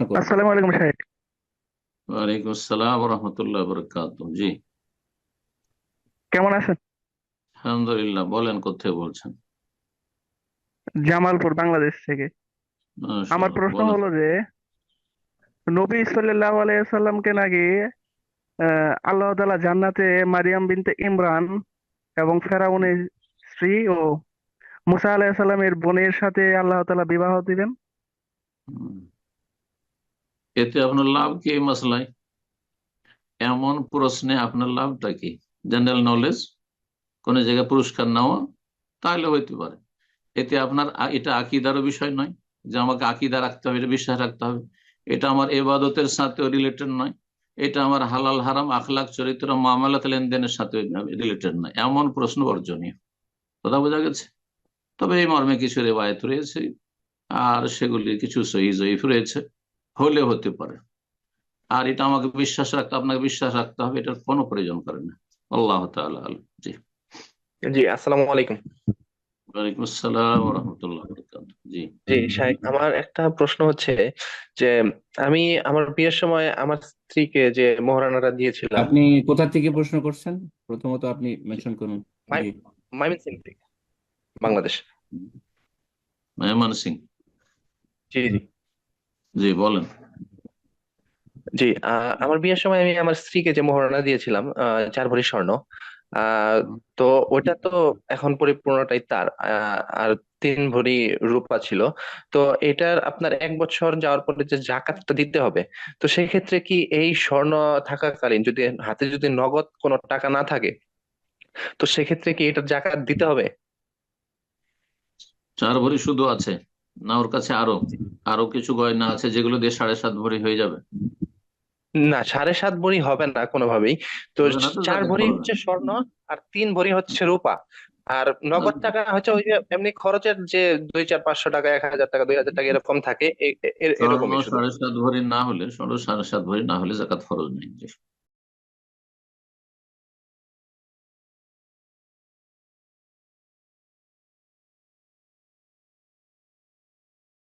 আসসালামু আলাইকুম ওয়ালাইকুম আসসালাম রহমতুল্লাহ বরকাত জি। কেমন আছেন? আলহামদুলিল্লাহ বলেন কোথায় বলছেন? জামালপুর বাংলাদেশ থেকে। আমার প্রশ্ন হলো যে নবী সাল্লাল্লাহু আলাইহি সাল্লামকে নাকি আল্লাহ তাআলা জান্নাতে মারিয়াম বিনতে ইমরান এবং ফেরাউনের স্ত্রী ও মুসা আলাইহিস সালামের বোনের সাথে আল্লাহ তাআলা বিবাহ দিবেন। এতে আপনার লাভ কি এই মাসলায়? এমন প্রশ্নে আপনার লাভটা কি? জেনারেল নলেজ কোন জায়গায় পুরস্কার নেওয়া তাহলে হইতে পারে। এতে আপনার এটা আকিদারও বিষয় নয় যে আমাকে আকিদা রাখতে হবে, এটা বিশ্বাস রাখতে হবে। এটা আমার এবাদতের সাথেও রিলেটেড নয়। এটা আমার হালাল, হারাম আখলাক চরিত্র, মামলাত, লেনদেনের সাথে রিলেটেড নয়। এমন প্রশ্ন বর্জনীয়। কথা বোঝা গেছে? তবে এই মর্মে কিছু রেবায়ত রয়েছে, আর সেগুলি কিছু সহি রয়েছে। হলে হতে পারে। আর এটা আমাকে বিশ্বাস রাখতে আপনাকে বিশ্বাস রাখতে হবে এটার কোনো প্রয়োজন করে না। আল্লাহ তাআলা জি। জি আসসালামু আলাইকুম। ওয়ালাইকুম আসসালাম রহমতুল্লাহ জি। জি শাহেখ আমার একটা প্রশ্ন হচ্ছে যে আমি আমার বিয়ের সময় আমার স্ত্রীকে যে মোহরানাটা দিয়েছিলাম আপনি কোথা থেকে প্রশ্ন করছেন? প্রথমত আপনি মেনশন করুন। জি। থেকে বাংলাদেশ। মেহমান সিং। জি জি। জি বলেন। জি আমার বিয়ের সময় আমি আমার স্ত্রীকে যে মোহরানা দিয়েছিলাম চার ভরি স্বর্ণ তো ওটা তো এখন পরিপূর্ণটাই তার আর তিন ভরি রূপা ছিল। তো এটার আপনার এক বছর যাওয়ার পরে যে জাকাতটা দিতে হবে তো সেই ক্ষেত্রে কি এই স্বর্ণ থাকাকালীন যদি হাতে যদি নগদ কোনো টাকা না থাকে তো সেক্ষেত্রে কি এটার জাকাত দিতে হবে? চার ভরি শুধু আছে। না ওর কাছে আরও? আরও কিছু গয়না আছে যেগুলো দিয়ে সাড়ে সাত ভরি হয়ে যাবে? না সাড়ে সাত ভরি হবে না কোনোভাবেই। তো চার ভরি হচ্ছে স্বর্ণ আর তিন ভরি হচ্ছে রূপা। আর নগদ আচ্ছা। টাকা হচ্ছে ওই যে এমনি খরচের যে দুই চার পাঁচশো টাকা এক হাজার টাকা দুই হাজার টাকা এরকম থাকে এ- এ- এ- স্বর্ণ সাড়ে সাত ভরি না হলে স্বর্ণ সাড়ে সাত ভরি না হলে জাকাত ফরজ নেই।